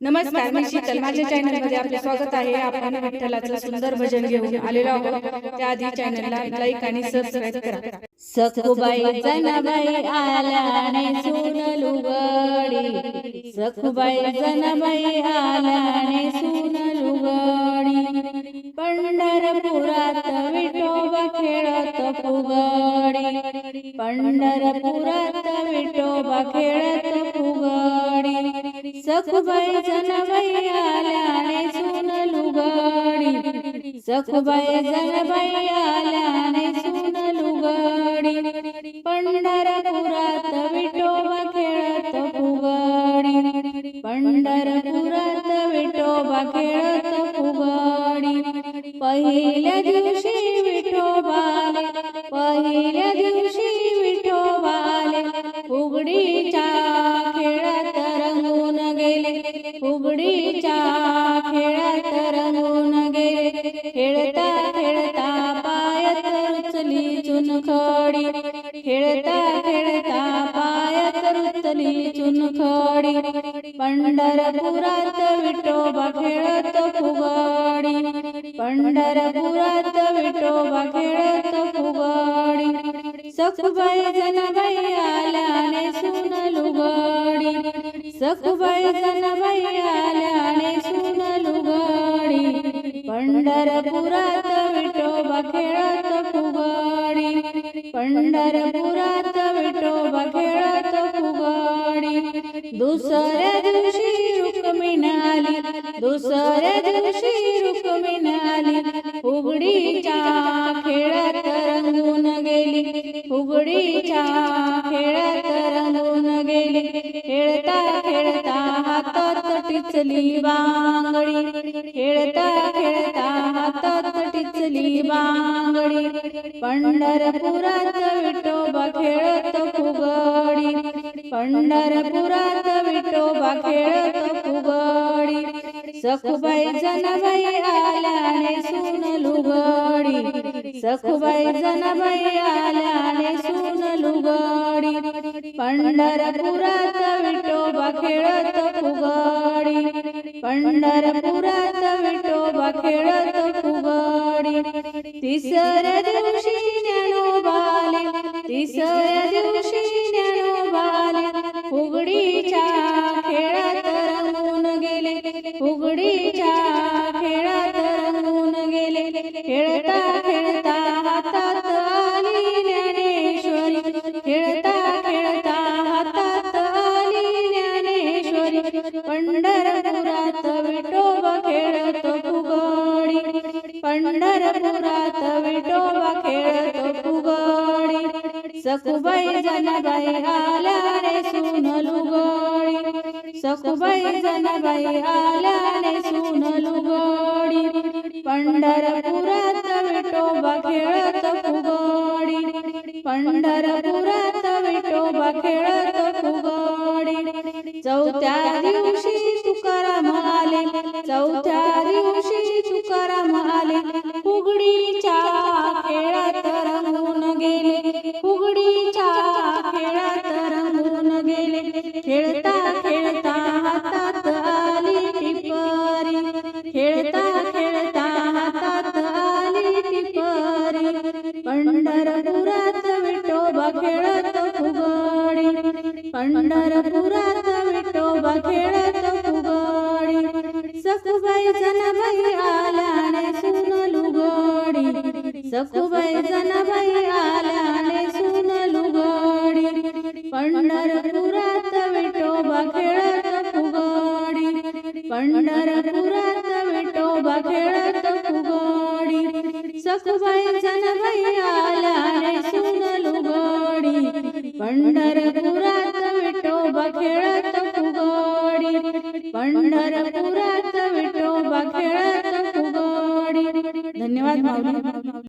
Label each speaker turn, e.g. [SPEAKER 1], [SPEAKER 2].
[SPEAKER 1] नमस्कार मी शीतल. माझ्या चॅनलमध्ये आपले स्वागत आहे. आपण विठ्ठलाचं सुंदर भजन घेऊन आलेलो आहोत. त्याआधी चॅनलला लाईक आणि सबस्क्राईब करा.
[SPEAKER 2] सखुबाई जनाबाई आल्याने सून लुगडी सखुबाई जनाबाई आल्याने सून लुगडी पंढरपुरात विठोबा खेळत फुगडी. पंढरपुरात विठोबा खेळत सखुबाई जनाबाई आल्याने सून लुगडी सखुबाई जनाबाई आल्याने सून लुगडी पंढरपुरात विठोबा खेळत फुगडी पंढरपुरात विठोबा खेळत फुगडीच्या खेळात रंगून गेले खेळता खेळता पायात रुचली चुनखडी खेळता खेळता पायात रुचली चुनखडी पंढरपुरात विठोबा खेळत फुगडी. पंढरपुरात विठोबा खेळत फुगडी. सखबाई जनाबाई आल्याने सून सखबाई जनाबाई आल्याने सून लुगडी पंढरपुरात विठोबा खेळत फुगडी पंढरपुरात विठोबा खेळत फुगडी दुसऱ्या दिवशी रुक्मिण आली दुसऱ्या दिवशी रुक्मिण आली फुगडीच्या खेळ बांगडी. खेळता खेळता हातात टिचली बांगडी. पंढरपुरात विठोबा खेळत फुगडी. पंढरपुरात विठोबा खेळत फुगडी. सखुबाई जनाबाई आल्याने सून लुगडी. सखुबाई जनाबाई आल्याने सून लुगडी. पंढरपुरात विठोबा खेळत फुगडी. पंढरपुरात विठोबा खेळत फुगडी तिसऱ्या दिवशी ज्ञानोबाले तिसऱ्या दिवशी ज्ञानोबाले फुगडीच्या खेळात खेळत फुगडी पंढरपुरात विठोबा खेळत फुगडी सखुबाई जनाबाई आल्याने सुन लुगडी. सखुबाई जनाबाई आल्याने सुन लुगडी. पंढरपुरात विठोबा खेळत फुगडी पंढरपुरात विठोबा खेळत फुगडी चौथ्या दिवशी तुकाराम आले. खेळत फुगडी पंढरपुरात विठोबा खेळत फुगडी सखुबाई जनाबाई आल्याने सून लुगडी सखुबाई जनाबाई आल्याने सून लुगडी पंढरपुरात विठोबा खेळत फुगडी पंढरपुरात विठोबा खेळत फुगडी सखुबाई जनाबाई आल्याने सून लुगडी पंढरपुरात विठोबा खेळत फुगोडी पंढरपुरात